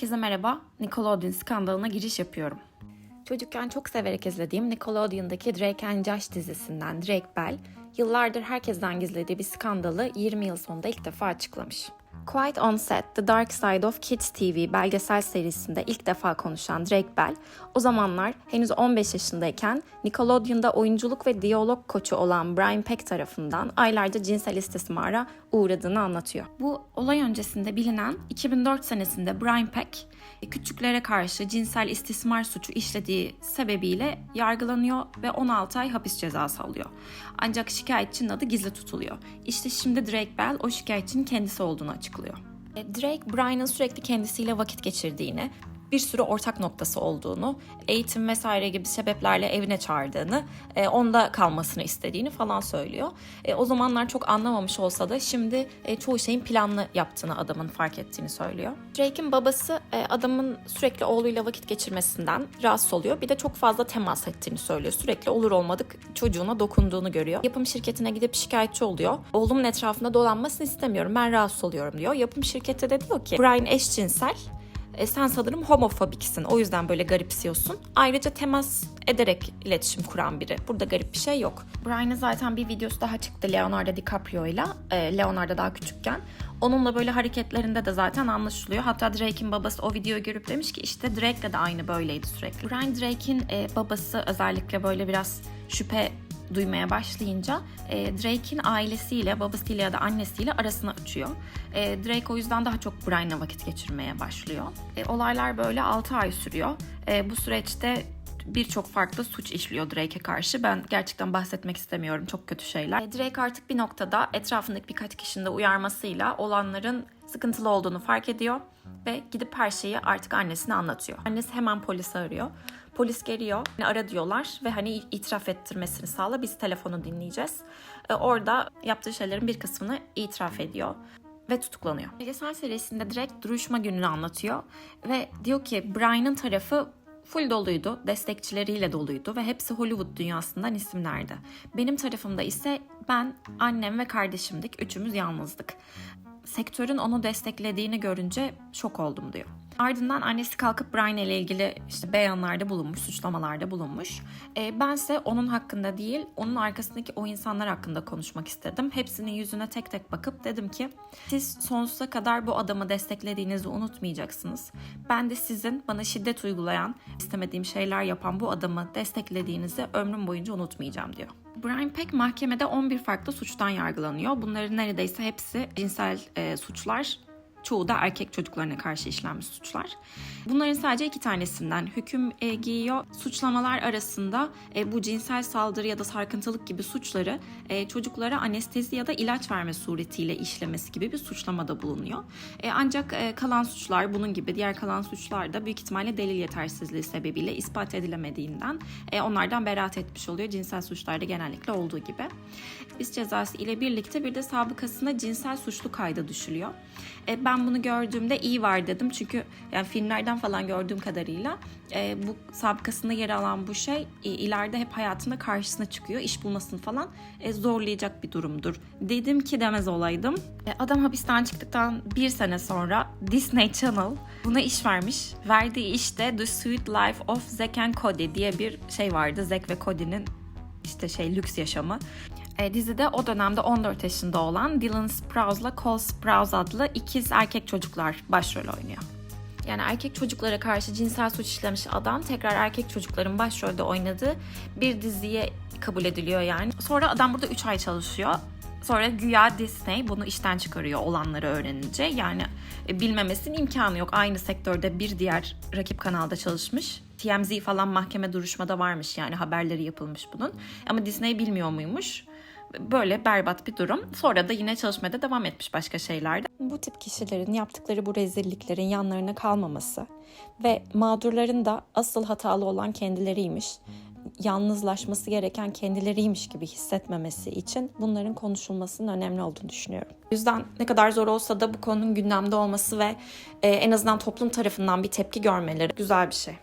Herkese merhaba. Nickelodeon skandalına giriş yapıyorum. Çocukken çok severek izlediğim Nickelodeon'daki Drake and Josh dizisinden Drake Bell, yıllardır herkesten gizlediği bir skandalı 20 yıl sonunda ilk defa açıklamış. Quiet on Set, The Dark Side of Kids TV belgesel serisinde ilk defa konuşan Drake Bell, o zamanlar henüz 15 yaşındayken Nickelodeon'da oyunculuk ve diyalog koçu olan Brian Peck tarafından aylarca cinsel istismara uğradığını anlatıyor. Bu olay öncesinde bilinen 2004 senesinde Brian Peck, küçüklere karşı cinsel istismar suçu işlediği sebebiyle yargılanıyor ve 16 ay hapis cezası alıyor. Ancak şikayetçinin adı gizli tutuluyor. İşte şimdi Drake Bell o şikayetçinin kendisi olduğunu açıklıyor. E, Drake, Brian'ın sürekli kendisiyle vakit geçirdiğini, bir sürü ortak noktası olduğunu, eğitim vesaire gibi sebeplerle evine çağırdığını, e, onda kalmasını istediğini falan söylüyor. E, o zamanlar çok anlamamış olsa da şimdi e, çoğu şeyin planlı yaptığını adamın fark ettiğini söylüyor. Drake'in babası e, adamın sürekli oğluyla vakit geçirmesinden rahatsız oluyor. Bir de çok fazla temas ettiğini söylüyor. Sürekli olur olmadık çocuğuna dokunduğunu görüyor. Yapım şirketine gidip şikayetçi oluyor. Oğlumun etrafında dolanmasını istemiyorum. Ben rahatsız oluyorum diyor. Yapım şirketi de diyor ki Brian eşcinsel e, sen sanırım homofobiksin. O yüzden böyle garipsiyorsun. Ayrıca temas ederek iletişim kuran biri. Burada garip bir şey yok. Brian'ın zaten bir videosu daha çıktı Leonardo DiCaprio ile. E, Leonardo daha küçükken. Onunla böyle hareketlerinde de zaten anlaşılıyor. Hatta Drake'in babası o videoyu görüp demiş ki işte Drake'le de aynı böyleydi sürekli. Brian Drake'in e, babası özellikle böyle biraz şüphe duymaya başlayınca e, Drake'in ailesiyle, babasıyla ya da annesiyle arasını açıyor. E, Drake o yüzden daha çok Brian'la vakit geçirmeye başlıyor. E, olaylar böyle 6 ay sürüyor. E, bu süreçte birçok farklı suç işliyor Drake'e karşı. Ben gerçekten bahsetmek istemiyorum. Çok kötü şeyler. E, Drake artık bir noktada etrafındaki birkaç kişinin de uyarmasıyla olanların sıkıntılı olduğunu fark ediyor ve gidip her şeyi artık annesine anlatıyor. Annesi hemen polisi arıyor. Polis geliyor, "Hani ara diyorlar ve hani itiraf ettirmesini sağla biz telefonu dinleyeceğiz. E, orada yaptığı şeylerin bir kısmını itiraf ediyor ve tutuklanıyor. Belgesel serisinde direkt duruşma gününü anlatıyor ve diyor ki Brian'ın tarafı full doluydu, destekçileriyle doluydu ve hepsi Hollywood dünyasından isimlerdi. Benim tarafımda ise ben, annem ve kardeşimdik, üçümüz yalnızdık. Sektörün onu desteklediğini görünce şok oldum diyor. Ardından annesi kalkıp Brian ile ilgili işte beyanlarda bulunmuş, suçlamalarda bulunmuş. E, bense onun hakkında değil, onun arkasındaki o insanlar hakkında konuşmak istedim. Hepsinin yüzüne tek tek bakıp dedim ki siz sonsuza kadar bu adamı desteklediğinizi unutmayacaksınız. Ben de sizin bana şiddet uygulayan, istemediğim şeyler yapan bu adamı desteklediğinizi ömrüm boyunca unutmayacağım diyor. Brian Peck mahkemede 11 farklı suçtan yargılanıyor. Bunların neredeyse hepsi cinsel e, suçlar Çoğu da erkek çocuklarına karşı işlenmiş suçlar. Bunların sadece iki tanesinden hüküm e, giyiyor. Suçlamalar arasında e, bu cinsel saldırı ya da sarkıntılık gibi suçları e, çocuklara anestezi ya da ilaç verme suretiyle işlemesi gibi bir suçlamada bulunuyor. E, ancak e, kalan suçlar bunun gibi diğer kalan suçlar da büyük ihtimalle delil yetersizliği sebebiyle ispat edilemediğinden e, onlardan beraat etmiş oluyor. Cinsel suçlarda genellikle olduğu gibi. Hapis cezası ile birlikte bir de sabıkasına cinsel suçlu kayda düşülüyor. E, ben bunu gördüğümde iyi var dedim çünkü yani filmlerden falan gördüğüm kadarıyla e, bu sabıkasında yer alan bu şey e, ileride hep hayatında karşısına çıkıyor. iş bulmasını falan e, zorlayacak bir durumdur. Dedim ki demez olaydım. E, adam hapisten çıktıktan bir sene sonra Disney Channel buna iş vermiş. Verdiği işte The Sweet Life of Zack and Cody diye bir şey vardı. Zack ve Cody'nin işte şey lüks yaşamı. E, dizide o dönemde 14 yaşında olan Dylan Sprouse'la Cole Sprouse adlı ikiz erkek çocuklar başrol oynuyor. Yani erkek çocuklara karşı cinsel suç işlemiş adam tekrar erkek çocukların başrolde oynadığı bir diziye kabul ediliyor yani. Sonra adam burada 3 ay çalışıyor. Sonra güya Disney bunu işten çıkarıyor olanları öğrenince. Yani e, bilmemesinin imkanı yok. Aynı sektörde bir diğer rakip kanalda çalışmış. TMZ falan mahkeme duruşmada varmış yani haberleri yapılmış bunun. Ama Disney bilmiyor muymuş? Böyle berbat bir durum. Sonra da yine çalışmaya da devam etmiş başka şeylerde. Bu tip kişilerin yaptıkları bu rezilliklerin yanlarına kalmaması ve mağdurların da asıl hatalı olan kendileriymiş, yalnızlaşması gereken kendileriymiş gibi hissetmemesi için bunların konuşulmasının önemli olduğunu düşünüyorum. O yüzden ne kadar zor olsa da bu konunun gündemde olması ve e, en azından toplum tarafından bir tepki görmeleri güzel bir şey.